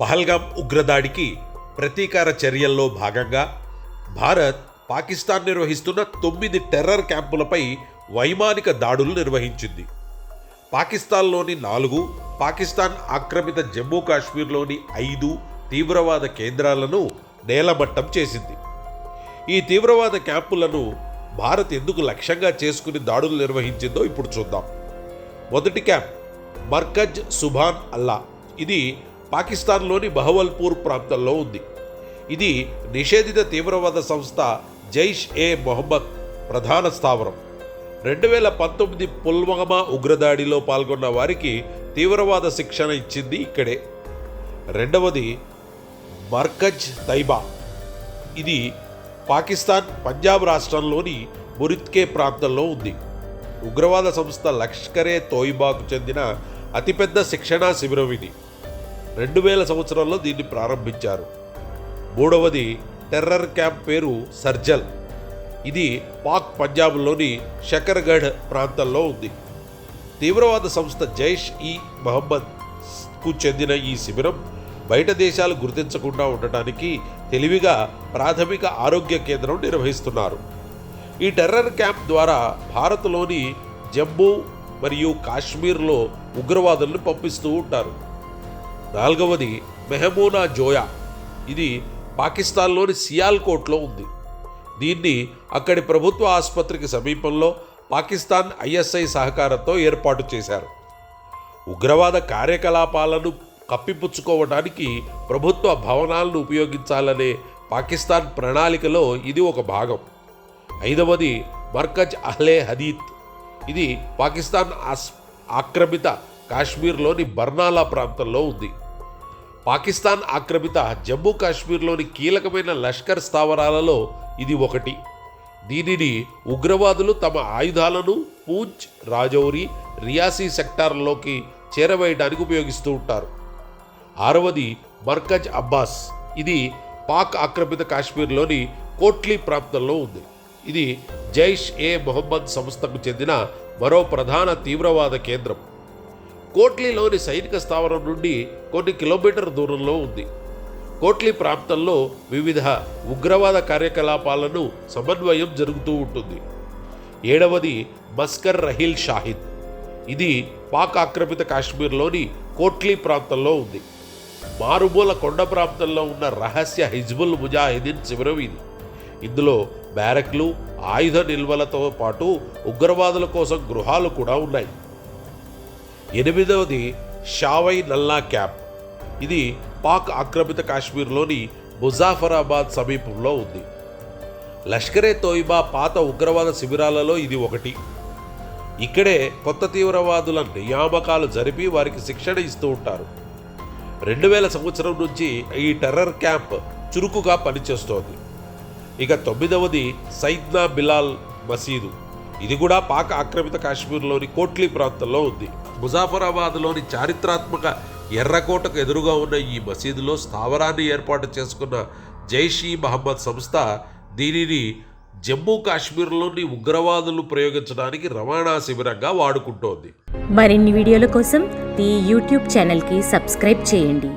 పహల్గామ్ ఉగ్రదాడికి ప్రతీకార చర్యల్లో భాగంగా భారత్ పాకిస్తాన్ నిర్వహిస్తున్న తొమ్మిది టెర్రర్ క్యాంపులపై వైమానిక దాడులు నిర్వహించింది. పాకిస్తాన్లోని నాలుగు పాకిస్తాన్ ఆక్రమిత జమ్మూ కాశ్మీర్లోని ఐదు తీవ్రవాద కేంద్రాలను నేలమట్టం చేసింది. ఈ తీవ్రవాద క్యాంపులను భారత్ ఎందుకు లక్ష్యంగా చేసుకుని దాడులు నిర్వహించిందో ఇప్పుడు చూద్దాం. మొదటి క్యాంప్ మర్కజ్ సుభాన్ అల్లా. ఇది పాకిస్తాన్లోని బహవల్పూర్ ప్రాంతంలో ఉంది. ఇది నిషేధిత తీవ్రవాద సంస్థ జైష్ ఏ మొహమ్మద్ ప్రధాన స్థావరం. రెండు వేల పంతొమ్మిది పుల్వామా ఉగ్రదాడిలో పాల్గొన్న వారికి తీవ్రవాద శిక్షణ ఇచ్చింది ఇక్కడే. రెండవది మర్కజ్ తైబా. ఇది పాకిస్తాన్ పంజాబ్ రాష్ట్రంలోని మురిత్కే ప్రాంతంలో ఉంది. ఉగ్రవాద సంస్థ లష్కరే తోయిబాకు చెందిన అతిపెద్ద శిక్షణా శిబిరం ఇది. రెండు వేల సంవత్సరంలో దీన్ని ప్రారంభించారు. మూడవది టెర్రర్ క్యాంప్ పేరు సర్జల్. ఇది పాక్ పంజాబ్లోని షకర్గఢ్ ప్రాంతంలో ఉంది. తీవ్రవాద సంస్థ జైష్ ఈ మహమ్మద్కు చెందిన ఈ శిబిరం బయట దేశాలు గుర్తించకుండా ఉండటానికి తెలివిగా ప్రాథమిక ఆరోగ్య కేంద్రం నిర్వహిస్తున్నారు. ఈ టెర్రర్ క్యాంప్ ద్వారా భారత్లోని జమ్మూ మరియు కాశ్మీర్లో ఉగ్రవాదులను పంపిస్తూ ఉంటారు. నాలుగవది మెహమూనా జోయా. ఇది పాకిస్తాన్లోని సియాల్కోట్లో ఉంది. దీన్ని అక్కడి ప్రభుత్వ ఆసుపత్రికి సమీపంలో పాకిస్తాన్ ఐఎస్ఐ సహకారంతో ఏర్పాటు చేశారు. ఉగ్రవాద కార్యకలాపాలను కప్పిపుచ్చుకోవడానికి ప్రభుత్వ భవనాలను ఉపయోగించాలనే పాకిస్తాన్ ప్రణాళికలో ఇది ఒక భాగం. ఐదవది మర్కజ్ అహ్లే హదీత్ ఇది పాకిస్తాన్ ఆస్ ఆక్రమిత కాశ్మీర్లోని బర్నాలా ప్రాంతంలో ఉంది. పాకిస్తాన్ ఆక్రమిత జమ్మూ కాశ్మీర్లోని కీలకమైన లష్కర్ స్థావరాలలో ఇది ఒకటి. దీనిని ఉగ్రవాదులు తమ ఆయుధాలను పూంచ్ రాజౌరి రియాసీ సెక్టార్లోకి చేరవేయడానికి ఉపయోగిస్తూ ఉంటారు. ఆరవది మర్కజ్ అబ్బాస్. ఇది పాక్ ఆక్రమిత కాశ్మీర్లోని కోట్లీ ప్రాంతంలో ఉంది. ఇది జైష్ ఏ మొహమ్మద్ సంస్థకు చెందిన మరో ప్రధాన తీవ్రవాద కేంద్రం. కోట్లీలోని సైనిక స్థావరం నుండి కొన్ని కిలోమీటర్ దూరంలో ఉంది. కోట్లీ ప్రాంతంలో వివిధ ఉగ్రవాద కార్యకలాపాలను సమన్వయం జరుగుతూ ఉంటుంది. ఏడవది మస్కర్ రహీల్ షాహిద్. ఇది పాక్ ఆక్రమిత కాశ్మీర్లోని కోట్లీ ప్రాంతంలో ఉంది. మారుమూల కొండ ప్రాంతంలో ఉన్న రహస్య హిజ్బుల్ ముజాహిదీన్ శిబిరం ఇది. ఇందులో బ్యారక్లు ఆయుధ నిల్వలతో పాటు ఉగ్రవాదుల కోసం గృహాలు కూడా ఉన్నాయి. ఎనిమిదవది షావై నల్లా క్యాంప్. ఇది పాక్ ఆక్రమిత కాశ్మీర్లోని ముజాఫరాబాద్ సమీపంలో ఉంది. లష్కరే తోయిబా పాత ఉగ్రవాద శిబిరాలలో ఇది ఒకటి. ఇక్కడే కొత్త తీవ్రవాదుల నియామకాలు జరిపి వారికి శిక్షణ ఇస్తూ ఉంటారు. రెండు వేల సంవత్సరం నుంచి ఈ టెర్రర్ క్యాంప్ చురుకుగా పనిచేస్తోంది. ఇక తొమ్మిదవది సైద్నా బిలాల్ మసీదు. ఇది కూడా పాక్ ఆక్రమిత కాశ్మీర్లోని కోట్లీ ప్రాంతంలో ఉంది. ముజాఫరాబాద్లోని చారిత్రాత్మక ఎర్రకోటకు ఎదురుగా ఉన్న ఈ మసీదులో స్థావరాన్ని ఏర్పాటు చేసుకున్న జైష్ ఈ మహమ్మద్ సంస్థ దీనిని జమ్మూ కాశ్మీర్లోని ఉగ్రవాదులు ప్రయోగించడానికి రవాణా శిబిరంగా వాడుకుంటోంది. మరిన్ని వీడియోల కోసం ఈ యూట్యూబ్ ఛానల్కి సబ్స్క్రైబ్ చేయండి.